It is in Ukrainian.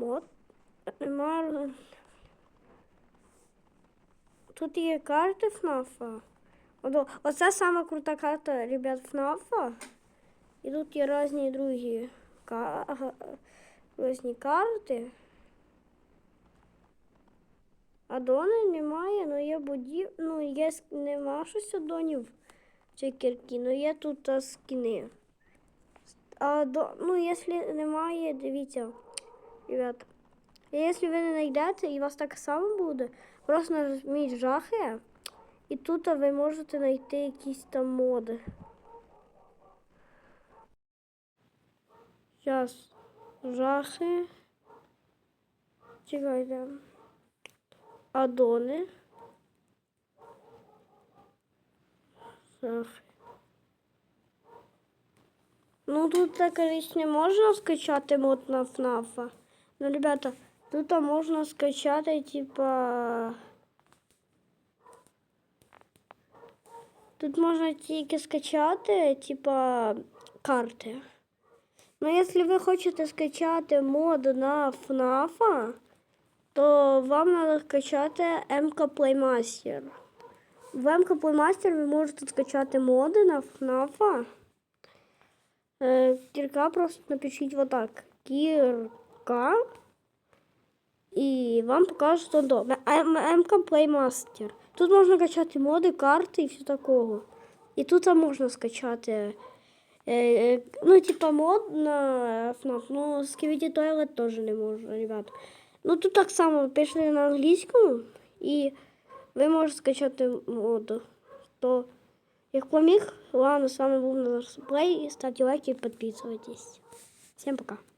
Мод. Нема. Тут є карти ФНАФа. Оце сама крута карта, ребят, ФНАФа. І тут є різні другі ка- різні карти. Адони немає, але є будів... Ну, є нема щось адонів чи кірки, але є тут а, скіни. А до... ну, якщо немає, дивіться, ребят. Якщо ви не знайдете і у вас так само буде, просто нажміть жахи, і тут ви можете знайти якісь там моди. Зараз. Жахи. Чекайте. Адони. Жахи. Ну тут так не можна скачати мод на ФНАФа. Ну, ребята, тут а, можна скачати, типа. Тут можна тільки скачати, типа, карти. Ну, якщо ви хочете скачати мод на ФНАФа, то вам треба скачати МК Playmaster. В МК Playmaster ви можете скачати моди на ФНАФа. Е, Кірка просто напишіть вот так. Кірка. І вам покажуть то до. МК Playmaster. Тут можна качати моди, карти і все такого. І тут можна скачати. Е, е, ну, типа мод на FNAF, ну, Skibidi Toilet теж не можна, ребят. Ну, тут так само пишете на англійському, і ви можете скачати моду. То, як поміг, ладно, з вами був Назар Суплей. Ставте лайки і підписуйтесь. Всім пока.